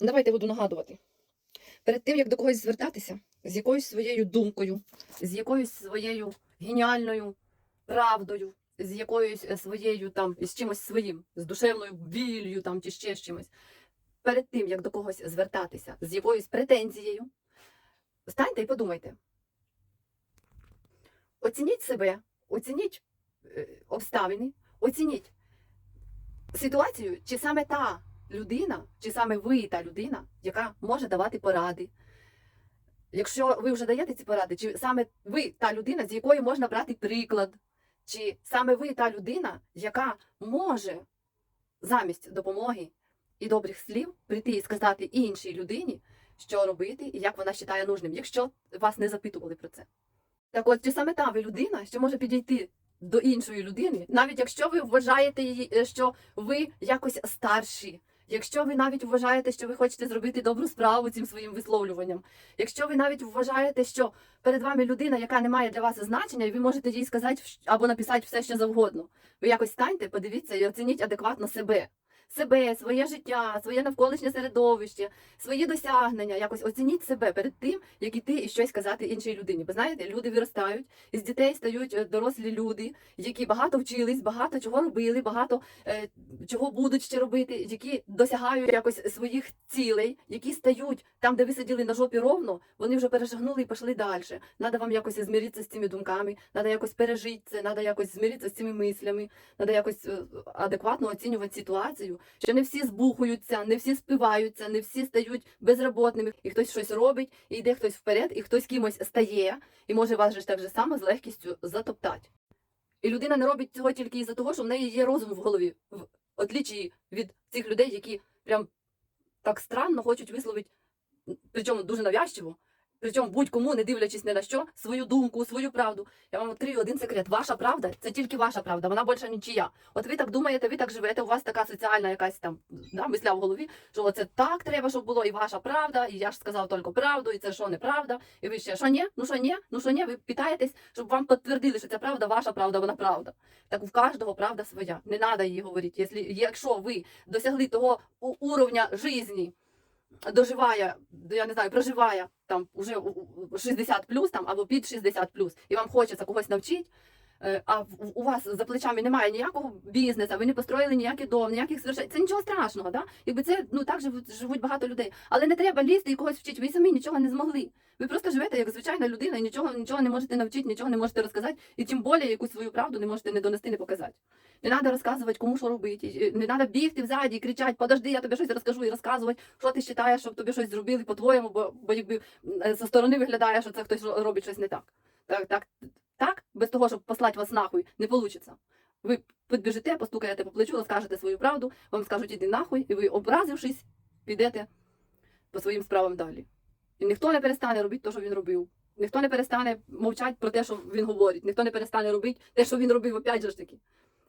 Давайте буду нагадувати. Перед тим, як до когось звертатися, з якоюсь своєю думкою, з якоюсь своєю геніальною правдою, з якоюсь е, своєю там, з чимось своїм, з душевною біллю там, чи ще з чимось. Перед тим, як до когось звертатися з якоюсь претензією, станьте і подумайте. Оцініть себе, оцініть е, обставини, оцініть ситуацію, чи саме та людина, чи саме ви та людина, яка може давати поради. Якщо ви вже даєте ці поради, чи саме ви та людина, з якої можна брати приклад, чи саме ви та людина, яка може замість допомоги і добрих слів прийти і сказати іншій людині, що робити і як вона вважає нужним, якщо вас не запитували про це. Так от, чи саме та ви людина, що може підійти до іншої людини, навіть якщо ви вважаєте її, е, що ви якось старші, якщо ви навіть вважаєте, що ви хочете зробити добру справу цим своїм висловлюванням, якщо ви навіть вважаєте, що перед вами людина, яка не має для вас значення, і ви можете їй сказати або написати все, що завгодно. Ви якось станьте, подивіться і оцініть адекватно себе. Себе, своє життя, своє навколишнє середовище, свої досягнення, якось оцініть себе перед тим, як іти і щось казати іншій людині. Бо знаєте, люди виростають, із дітей стають е, дорослі люди, які багато вчились, багато чого робили, багато е, чого будуть ще робити, які досягають якось своїх цілей, які стають там, де ви сиділи на жопі ровно, вони вже перешагнули і пішли далі. Надо вам якось змиритися з цими думками, надо якось пережити це, надо якось змиритися з цими мислями, надо якось е, адекватно оцінювати ситуацію, що не всі збухуються, не всі спиваються, не всі стають безроботними, і хтось щось робить, і йде хтось вперед, і хтось кимось стає, і може вас же так же само з легкістю затоптати. І людина не робить цього тільки із-за того, що в неї є розум в голові, в отличії від цих людей, які прям так странно хочуть висловити, причому дуже навязчиво, причому будь-кому, не дивлячись ні на що, свою думку, свою правду. Я вам відкрию один секрет. Ваша правда це тільки ваша правда, вона більше нічия. От ви так думаєте, ви так живете, у вас така соціальна якась там да, мисля в голові, що оце так треба, щоб було, і ваша правда, і я ж сказав тільки правду, і це що неправда. І ви ще що ні? Ну що ні? Ну що ні? Ви питаєтесь, щоб вам підтвердили, що це правда, ваша правда, вона правда. Так у кожного правда своя. Не треба її говорити. Якщо, ви досягли того уровня житті, доживає, я не знаю, проживає там уже у- у- 60 плюс там або під 60 плюс, і вам хочеться когось навчити. Е, А у вас за плечами немає ніякого бізнесу, ви не построїли ніякий дом, ніяких свершень. Це нічого страшного, да? Якби це ну так живуть, живуть багато людей. Але не треба лізти і когось вчити. Ви самі нічого не змогли. Ви просто живете як звичайна людина і нічого, нічого не можете навчити, нічого не можете розказати, і тим більше якусь свою правду не можете не донести, не показати. Не треба розказувати, кому що робити. Не треба бігти взаді і кричати, подожди, я тобі щось розкажу і розказувати, що ти вважаєш, щоб тобі щось зробили по-твоєму, бо, бо якби зі сторони виглядає, що це хтось робить щось не так. Так, так, так, без того, щоб послати вас нахуй, не вийде. Ви підбіжите, постукаєте по плечу, розкажете свою правду, вам скажуть іди нахуй, і ви, образившись, підете по своїм справам далі. І ніхто не перестане робити те, що він робив. Ніхто не перестане мовчати про те, що він говорить, ніхто не перестане робити те, що він робив, опять же ж таки.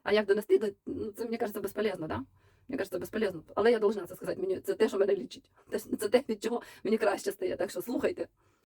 А як донести, ну, це, мені кажеться, безполезно, да? Мені кажеться, безполезно. Але я должна це сказати. Мені це те, що мене лічить. Це те, від чого мені краще стає. Так що слухайте.